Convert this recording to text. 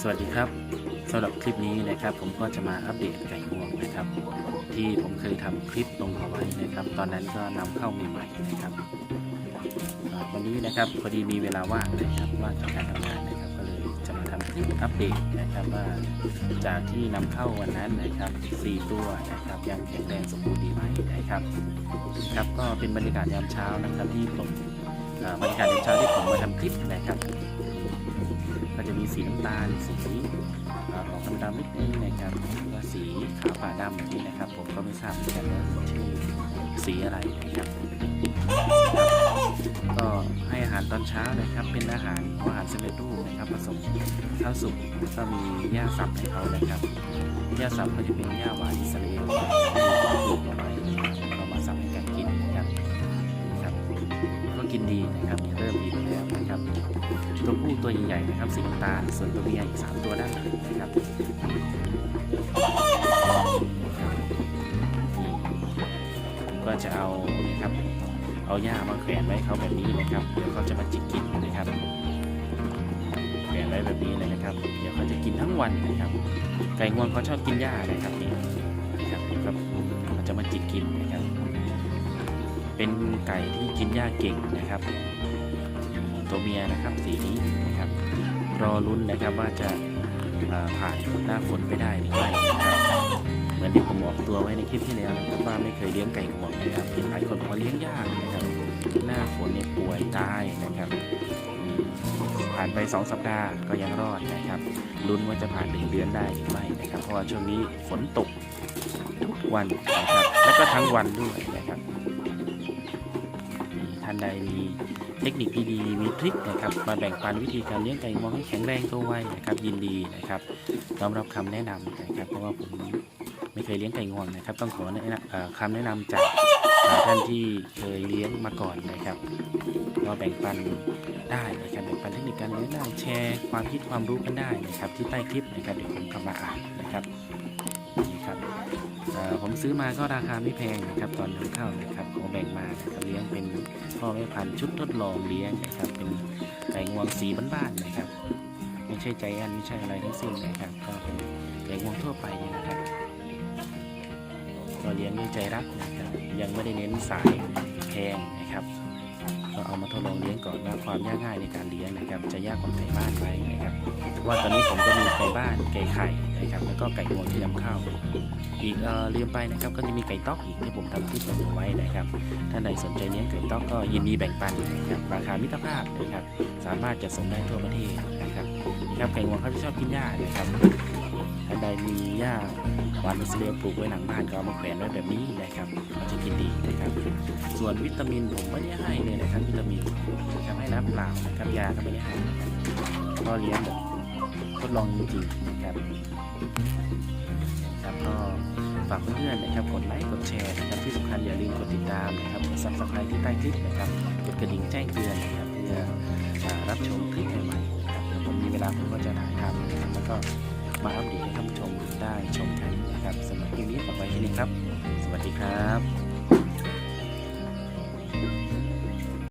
สวัสดีครับสำหรับคลิปนี้นะครับ ผมก็จะมาอัปเดตไก่งวงนะครับ ที่ผมเคยทำคลิปลงเอาไว้นะครับ ตอนนั้นก็นำเข้าใหม่ๆนะครับวันนี้นะครับพอดีมีเวลาว่างนะครับว่างจากการทำงานนะครับ ก็เลยจะมาทำคลิปอัปเดตนะครับว่าจากที่นำเข้าวันนั้นนะครับ 4 ตัวนะครับยังแข็งแรงสมบูรณ์ดีไหมนะครับครับก็เป็นบรรยากาศยามเช้านะครับที่ผมบรรยากาศยามเช้าที่ผมมาทำคลิปนะครับ สีน้ำตาลสีออกดำๆนิดนึงนะครับแล้วก็สีขาวผ่าดำแบบนี้นะครับ ผมก็ไม่ทราบเหมือนกันว่าชื่อสีอะไรนะครับก็ให้อาหารตอนเช้านะครับ เป็นอาหารอาหารสำเร็จรูปนะครับผสมข้าวสุกก็มีหญ้าสับให้เขานะครับหญ้าสับก็จะเป็นหญ้าหวานอิสราเอลปลูกเอาไว้เรามาสับให้กันกินนะครับครับก็กินดีนะครับเริ่มดี นะครับตัวผู้ตัวใหญ่ๆนะครับสีน้ำตาลส่วนตัวเมียอีกสามตัวด้านหลังนะครับก็จะเอานะครับเอาหญ้ามาแขวนไว้เขาแบบนี้นะครับเดี๋ยวเขาจะมาจิกกินนะครับแขวนไว้แบบนี้เลยนะครับ เดี๋ยวเขาจะกินทั้งวันนะครับ ไก่งวงเขาชอบกินหญ้านะครับนี่นะครับครับเขาจะมาจิกกินนะครับ เป็นไก่ที่กินหญ้าเก่งนะครับ ตัวเมียนะครับสีนี้นะครับรอลุ้นนะครับว่าจะผ่านหน้าฝนไปได้หรือไม่นะครับเหมือนที่ผมบอกตัวไว้ในคลิปที่แล้วนะครับว่าไม่เคยเลี้ยงไก่งวงนะครับเห็นหลายคนบอกว่าเลี้ยงยากนะครับหน้าฝนเนี่ยป่วยตายนะครับผ่านไป 2 สัปดาห์ก็ยังรอดนะครับลุ้นว่าจะผ่านหนึ่งเดือนได้หรือไม่นะครับ เพราะว่าช่วงนี้ฝนตกทุกวันนะครับ แล้วก็ทั้งวันด้วยนะครับ ท่านใดมีเทคนิคดีๆมีทริคนะครับมาแบ่งปันวิธีการเลี้ยงไก่งวงให้แข็งแรงตัวไวนะครับยินดีนะครับน้อมรับคำแนะนำนะครับ เพราะว่าผมไม่เคยเลี้ยงไก่งวงนะครับ ต้องขอแนะนำเอ่อคำแนะนำจากท่านที่เคยเลี้ยงมาก่อนนะครับก็แบ่งปันได้นะครับแบ่งปันเทคนิคการเลี้ยงได้แชร์ความคิดความรู้กันได้นะครับที่ใต้คลิปนะครับเดี๋ยวผมกลับมาอ่านนะครับนี่ครับผมซื้อมาก็ราคาไม่แพงนะครับตอนนำเข้านะครับเขาแบ่งมาเลี้ยงเป็น พ่อแม่พันธุ์ชุดทดลองเลี้ยงนะครับ เป็นไก่งวงสีบ้านๆนะครับ ไม่ใช่ใจแอนไม่ใช่อะไรทั้งสิ้นนะครับ ก็เป็นไก่งวงทั่วไปนี่นะครับก็เลี้ยงด้วยใจรักนะครับ ยังไม่ได้เน้นสายแพงนะครับ เอามาทดลองเลี้ยงก่อนว่าความยากง่ายในการเลี้ยงนะครับ จะยากกว่าไก่บ้านไหมนะครับว่าตอนนี้ผมก็มีไก่บ้านไก่ไข่นะครับแล้วก็ไก่งวงที่นำเข้า อีกเออลืมไปนะครับก็จะมีไก่ต๊อกอีกที่ผมทำคลิปลงเอาไว้นะครับท่านใดสนใจเลี้ยงไก่ต๊อกก็ยินดีแบ่งปันนะครับราคามิตรภาพนะครับสามารถจะส่งได้ทั่วประเทศนะครับนี่ครับไก่งวงเขาจะชอบกินหญ้านะครับท่านใดมีหญ้าหวานอิสราเอลปลูกไว้หลังบ้านก็เอามาแขวนไว้แบบนี้นะครับมันจะกินดีนะครับ ส่วนวิตามินผมไม่ได้ให้เลยนะ ตามินนะครับให้น้ำเปล่านะครับยาก็ไม่ได้ให้นะครับก็เลี้ยงแบบทดลองจริงๆนะครับครับก็ฝากเพื่อนๆนะครับกดไลค์กดแชร์นะครับที่สำคัญอย่าลืมกดติดตามนะครับกดซับสไครต์ที่ใต้คลิปนะครับกดกระดิ่งแจ้งเตือนนะครับเพื่อรับชมคลิปใหม่ๆนะครับเดี๋ยวผมมีเวลาผมก็จะถ่ายทำแล้วก็มาอัปเดตให้ท่านผู้ชม